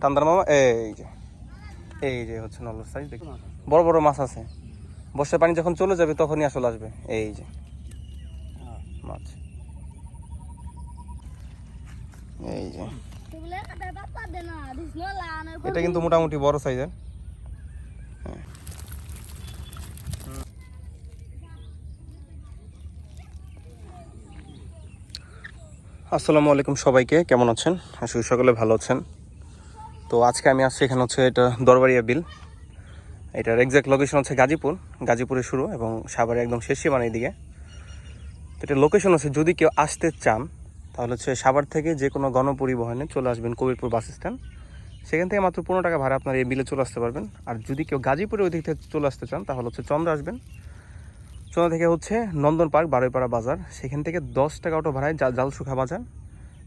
টান্দার মামা, এই যে এই যে হচ্ছে নলর সাইজ দেখুন বড় বড় মাছ আছে। বর্ষার পানি যখন চলে যাবে, তখনই আসলে আসবে। এই যে, মাছ। এই যে। এটা কিন্তু মোটামুটি বড় সাইজের। আসসালামু আলাইকুম সবাইকে, কেমন আছেন? করি সকলে ভালো আছেন। তো আজকে আমি আসছি এখানে হচ্ছে এটা দরবারিয়া বিল। এটার এক্সাক্ট লোকেশন হচ্ছে গাজীপুর। গাজীপুরে শুরু এবং সাভারে একদম শেষ সীমানা দিকে তো এটা লোকেশন হচ্ছে যদি কেউ আসতে চান, তাহলে হচ্ছে সাভার থেকে যে কোনো গণপরিবহনে চলে আসবেন কবিরপুর বাস স্ট্যান্ড। সেখান থেকে মাত্র পনেরো টাকা ভাড়া আপনার এই বিলে চলে আসতে পারবেন। আর যদি কেউ গাজীপুরে ওই দিক থেকে চলে আসতে চান, তাহলে হচ্ছে চন্দ্র আসবেন। চন্দ্র থেকে হচ্ছে নন্দন পার্ক বারোইপাড়া বাজার। সেখান থেকে দশ টাকা অটো ভাড়ায় জালসুখা বাজার।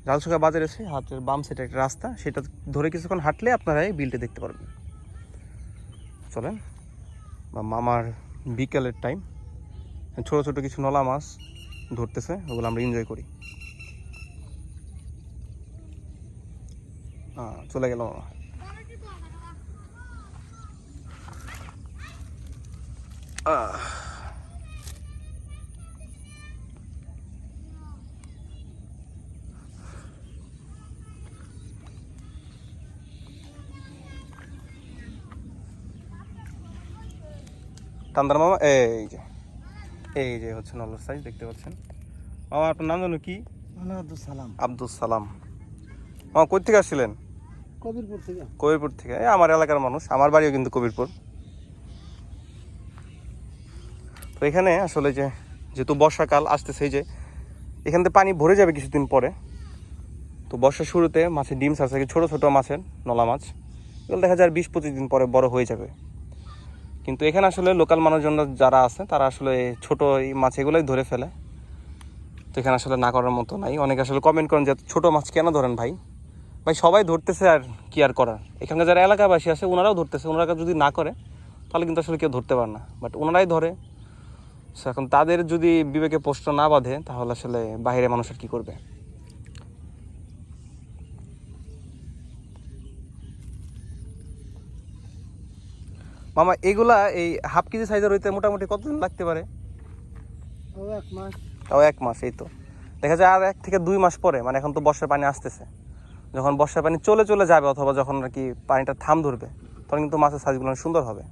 জালসুখা বাজার এসে হাতের বাম সাইডে একটা রাস্তা, সেটা ধরে কিছুক্ষণ হাঁটলে আপনারা এই বিলটা দেখতে পারবেন। চলেন, বা মামার বিকেলের টাইম ছোট ছোট কিছু নলা মাছ ধরতেছে, ওগুলো আমরা এনজয় করি। চলে গেল মামা। আহ। টান্দার মামা এই যে এই যে হচ্ছে নলর সাইজ দেখতে পাচ্ছেন। মামা আপনার নাম জানো কি? আব্দুল সালাম। আব্দুল সালাম। মামা কই থেকে আসছিলেন? কবিরপুর থেকে। কবিরপুর থেকে। এই আমার এলাকার মানুষ আমার বাড়িও কিন্তু কবিরপুর। তো এখানে আসলে যে যেহেতু বর্ষাকাল আসতেছে যে এখান থেকে পানি ভরে যাবে কিছুদিন পরে। তো বর্ষার শুরুতে মাছের ডিম ছাড়ছে ছোটো ছোটো মাছের নলা মাছ। এগুলো দেখা যায় বিশ পঁচিশ দিন পরে বড় হয়ে যাবে। কিন্তু এখানে আসলে লোকাল মানুষজন যারা আছে, তারা আসলে ছোট এই মাছ এগুলোই ধরে ফেলে। তো এখানে আসলে না করার মতো নাই। অনেকে আসলে কমেন্ট করেন যে, ছোট মাছ কেন ধরেন ভাই? ভাই, সবাই ধরতেছে আর কি আর করার? এখানকার যারা এলাকাবাসী আছে ওনারাও ধরতেছে। ওনারা যদি না করে, তাহলে কিন্তু আসলে কেউ ধরতে পারে না। বাট ওনারাই ধরে। এখন তাদের যদি বিবেকে প্রশ্ন না বাঁধে, তাহলে আসলে বাইরে মানুষের কি করবে? মামা এগুলা এই হাফ কেজি সাইজের হইতে মোটামুটি কতদিন লাগতে পারে? এক মাস। তাও এক মাস এই তো। দেখা যায় আর এক থেকে দুই মাস পরে মানে এখন তো বর্ষার পানি আসতেছে। যখন বর্ষার পানি চলে চলে যাবে অথবা যখন আর কি পানিটা থাম ধরবে তখন কিন্তু মাছের সাইজগুলো অনেক সুন্দর হবে।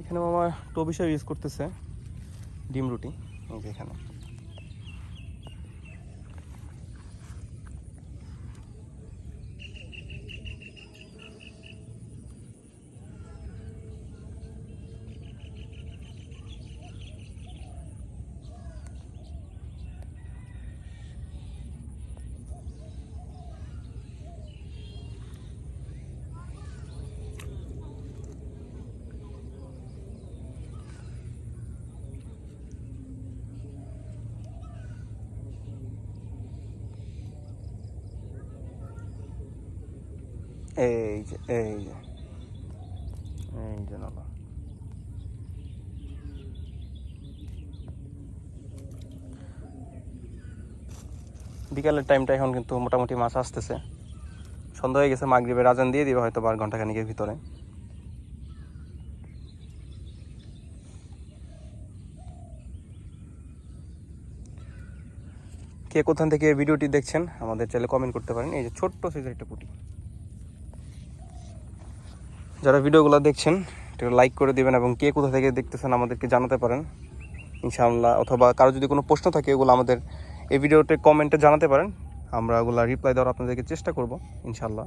এখানে মামা টবিসা ইউজ করতেছে ডিম রুটি এখানে। এই যে এই যে। এই যে বিকালের টাইমটা এখন কিন্তু মোটামুটি মাছ আসতেছে। সন্ধ্যা হয়ে গেছে, মাগরিবের আজান দিয়ে দিবে হয়তো বার ঘণ্টা খানিকের ভিতরে। কে কোথান থেকে ভিডিওটি দেখছেন, আমাদের চ্যানেলে কমেন্ট করতে পারেন। এই যে ছোট্ট সাইজের একটা পুটি। যারা ভিডিওগুলো দেখছেন, একটু লাইক করে দেবেন এবং কে কোথা থেকে দেখতেছেন আমাদেরকে জানাতে পারেন। ইনশাআল্লাহ, অথবা কারও যদি কোনো প্রশ্ন থাকে ওগুলো আমাদের এই ভিডিওতে কমেন্টে জানাতে পারেন। আমরা ওগুলো রিপ্লাই দেওয়ার আপনাদেরকে চেষ্টা করব, ইনশাআল্লাহ।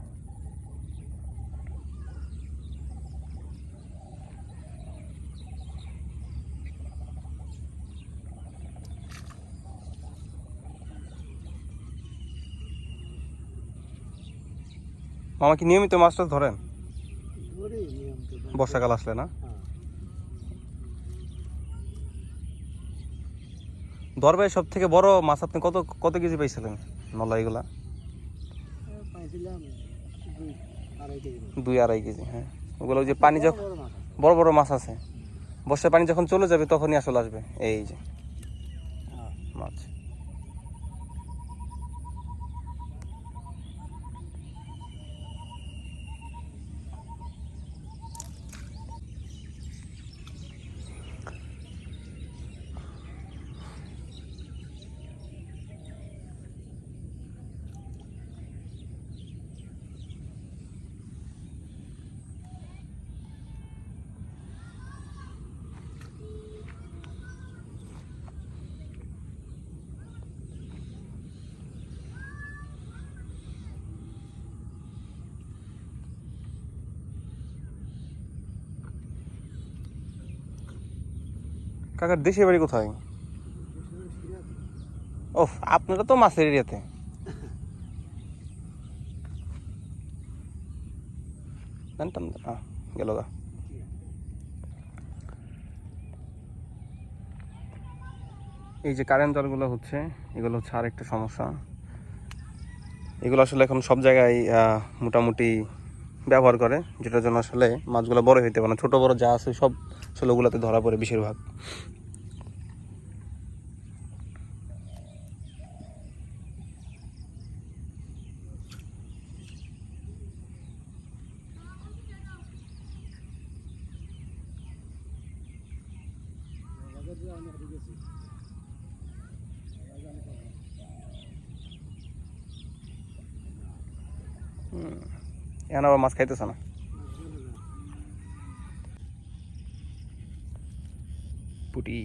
মামা কি নিয়মিত মাছটা ধরেন? ধরি নিয়মিত ধরি। বর্ষাকাল আসলে না? হ্যাঁ। দরবারে সব থেকে বড় মাছ আপনি কত কত কেজি পাইছিলেন নলা এগুলা? দুই আড়াই কেজি হ্যাঁ। ওগুলো ওই যে পানি যখন বড় বড় মাছ আছে। বর্ষার পানি যখন চলে যাবে তখনই আসলে আসবে। এই যে। কাকার দেশের বাড়ি কোথায়? ও আপনারা তো মাছের এরিয়াতে। জানতাম গেল গা। এই যে কারেন্ট জলগুলো হচ্ছে, এগুলো হচ্ছে আরেকটা সমস্যা। এগুলো আসলে এখন সব জায়গায় মোটামুটি ব্যবহার করে, যেটার জন্য আসলে মাছগুলো বড় হইতে পারে না। ছোটো, বড় যা আছে সব আসলে ওগুলোতে ধরা পড়ে বেশিরভাগ। এখন আবার মাছ খাইতেছে না। পুটি।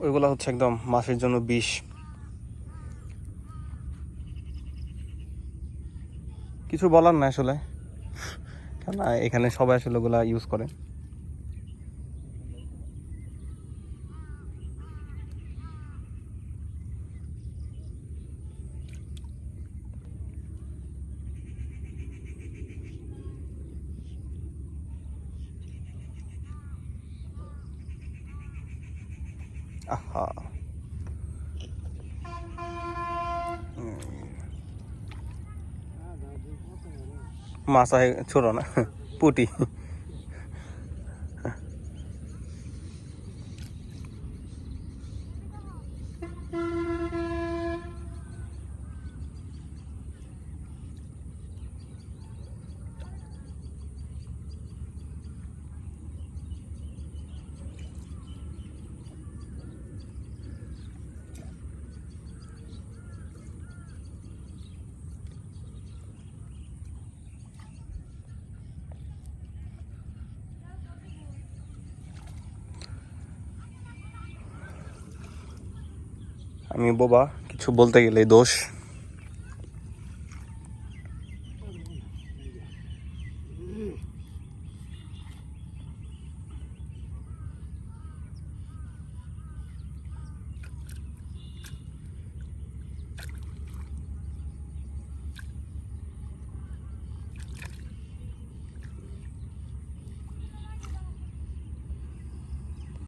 ওইগুলো হচ্ছে একদম মাছের জন্য বিষ। কিছু বলার না আসলে। কেন এখানে সবাই আসলে ওগুলা ইউজ করে। আহা মাছ ছোট না পুটি। আমি বোবা কিছু বলতে গেলে দোষ।